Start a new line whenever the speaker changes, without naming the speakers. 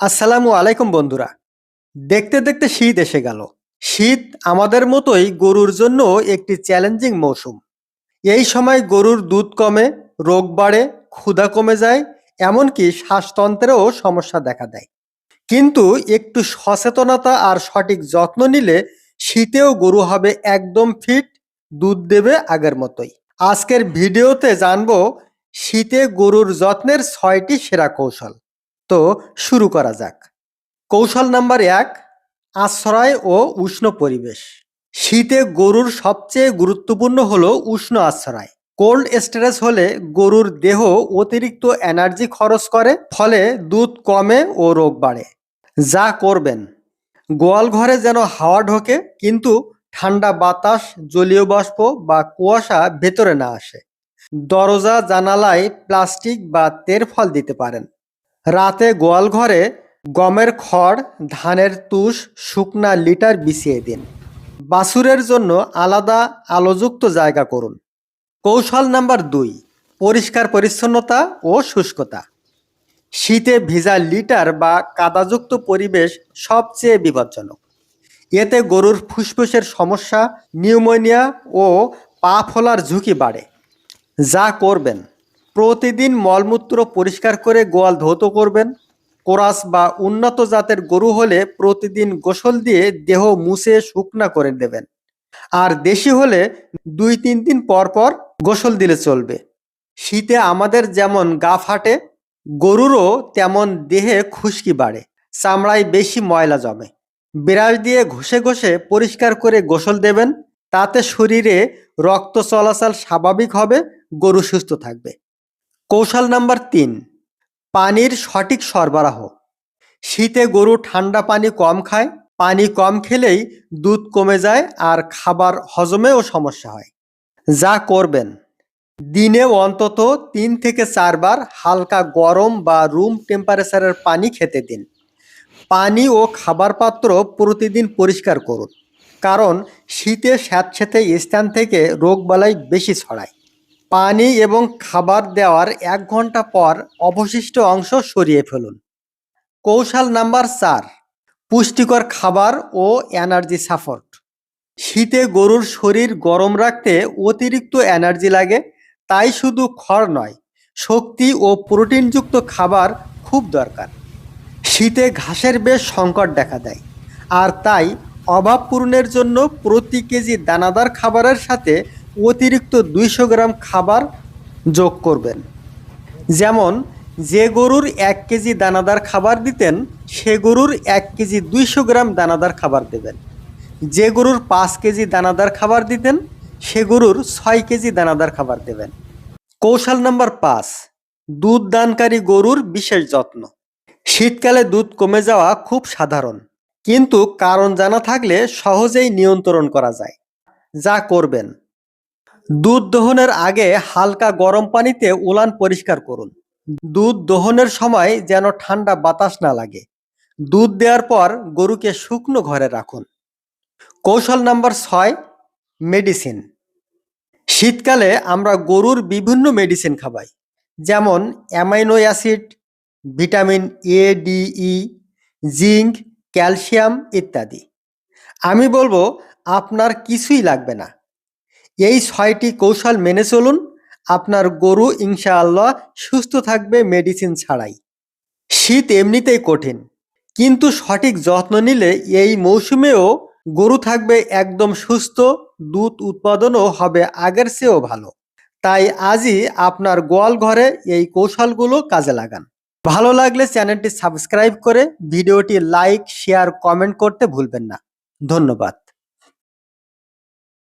আসসালামু আলাইকুম বন্ধুরা। দেখতে দেখতে শীত এসে গেল। শীত আমাদের মতোই গরুর জন্য একটি চ্যালেঞ্জিং মৌসুম। এই সময় গরুর দুধ কমে, রোগ বাড়ে, ক্ষুধা কমে যায়, এমনকি শ্বাসতন্ত্রেও সমস্যা দেখা দেয়। কিন্তু একটু সচেতনতা আর সঠিক যত্ন নিলে শীতেও গরু হবে একদম ফিট দুধ দেবে আগের মতোই। আজকের ভিডিওতে জানব, শীতে গরুর যত্নের ছয়টি সেরা কৌশল। তো শুরু করা যাক। কৌশল নাম্বার এক, আশ্রয় ও উষ্ণ পরিবেশ। শীতে গরুর সবচেয়ে গুরুত্বপূর্ণ হলো উষ্ণ আশ্রয়। কোল্ড স্ট্রেস হলে গরুর দেহ অতিরিক্ত এনার্জি খরচ করে, ফলে দুধ কমে ও রোগ বাড়ে। যা করবেন। গোয়াল ঘরে যেন হাওয়া ঢোকে, কিন্তু ঠান্ডা বাতাস, জলীয় বাষ্প বা কুয়াশা ভেতরে না আসে। দরজা, জানালায় প্লাস্টিক বা তের ফল দিতে পারেন। রাতে গোয়াল ঘরে গমের খড়, ধানের তুষ, শুকনা লিটার বিছিয়ে দিন। বাছুরের জন্য আলাদা আলোযুক্ত জায়গা করুন। কৌশল নাম্বার দুই, পরিষ্কার পরিচ্ছন্নতা ও শুষ্কতা। শীতে ভিজা লিটার বা কাদাযুক্ত পরিবেশ সবচেয়ে বিপজ্জনক। এতে গরুর ফুসফুসের সমস্যা, নিউমোনিয়া ও পা ফোলার ঝুঁকি বাড়ে। যা করবেন। প্রতিদিন মলমূত্র পরিষ্কার করে গোয়াল ধৌত করবেন। কোরাস বা উন্নত জাতের গরু হলে প্রতিদিন গোসল দিয়ে দেহ মুছে শুকনা করে দেবেন। আর দেশি হলে দুই তিন দিন পর পর গোসল দিলে চলবে। শীতে আমাদের যেমন গা ফাটে, গরুরও তেমন দেহে খুশকি বাড়ে। চামড়ায় বেশি ময়লা জমে। বিড়াল দিয়ে ঘষে ঘষে পরিষ্কার করে গোসল দেবেন। তাতে শরীরে রক্ত চলাচল স্বাভাবিক হবে, গরু সুস্থ থাকবে। কৌশল নাম্বার তিন, পানির সঠিক সরবরাহ। শীতে গরু ঠান্ডা পানি কম খায়, পানি কম খেলেই দুধ কমে যায় আর খাবার হজমেও সমস্যা হয়। যা করবেন। দিনে অন্তত তিন থেকে চারবার হালকা গরম বা রুম টেম্পারেচারের পানি খেতে দিন। পানি ও খাবার পাত্র প্রতিদিন পরিষ্কার করুন, কারণ শীতে স্যাঁতস্যাঁতে স্থান থেকে রোগবালাই বেশি ছড়ায়। পানি এবং খাবার দেওয়ার এক ঘণ্টা পর অবশিষ্ট অংশ সরিয়ে ফেলুন। কৌশল নাম্বার চার, পুষ্টিকর খাবার ও এনার্জি সাপোর্ট। শীতে গরুর শরীর গরম রাখতে অতিরিক্ত এনার্জি লাগে, তাই শুধু খড় নয়, শক্তি ও প্রোটিনযুক্ত খাবার খুব দরকার। শীতে ঘাসের বেশ সংকট দেখা দেয়, আর তাই অভাব পূরণের জন্য প্রতি কেজি দানাদার খাবারের সাথে অতিরিক্ত দুইশো গ্রাম খাবার যোগ করবেন। যেমন, যে গরুর এক কেজি দানাদার খাবার দিতেন, সে গরুর এক কেজি দুইশো গ্রাম দানাদার খাবার দেবেন। যে গরুর পাঁচ কেজি দানাদার খাবার দিতেন, সে গরুর ছয় কেজি দানাদার খাবার দেবেন। কৌশল নাম্বার পাঁচ, দুধ দানকারী গরুর বিশেষ যত্ন। শীতকালে দুধ কমে যাওয়া খুব সাধারণ, কিন্তু কারণ জানা থাকলে সহজেই নিয়ন্ত্রণ করা যায়। যা করবেন দুধ দহনের আগে হালকা গরম পানিতে উলান পরিষ্কার করুন। দুধ দহনের সময় যেন ঠান্ডা বাতাস না লাগে। দুধ দেওয়ার পর গরুকে শুকনো ঘরে রাখুন। কৌশল নাম্বার ছয়, মেডিসিন। শীতকালে আমরা গরুর বিভিন্ন মেডিসিন খাবাই। যেমন amino acid, vitamin A D E zinc, calcium ইত্যাদি। আমি বলব, আপনার কিছুই লাগবে না। এই ছয়টি কৌশল মেনে চলুন। আপনার গরু ইনশাআল্লাহ সুস্থ থাকবে মেডিসিন ছাড়াই। শীত এমনিতেই কঠিন, কিন্তু সঠিক যত্ন নিলে এই মৌসুমেও গরু থাকবে একদম সুস্থ, দুধ উৎপাদনও হবে আগের চেয়েও ভালো। তাই আজই আপনার গোয়াল ঘরে এই কৌশলগুলো কাজে লাগান। ভালো লাগলে চ্যানেলটি সাবস্ক্রাইব করে ভিডিওটি লাইক, শেয়ার, কমেন্ট করতে ভুলবেন না। ধন্যবাদ।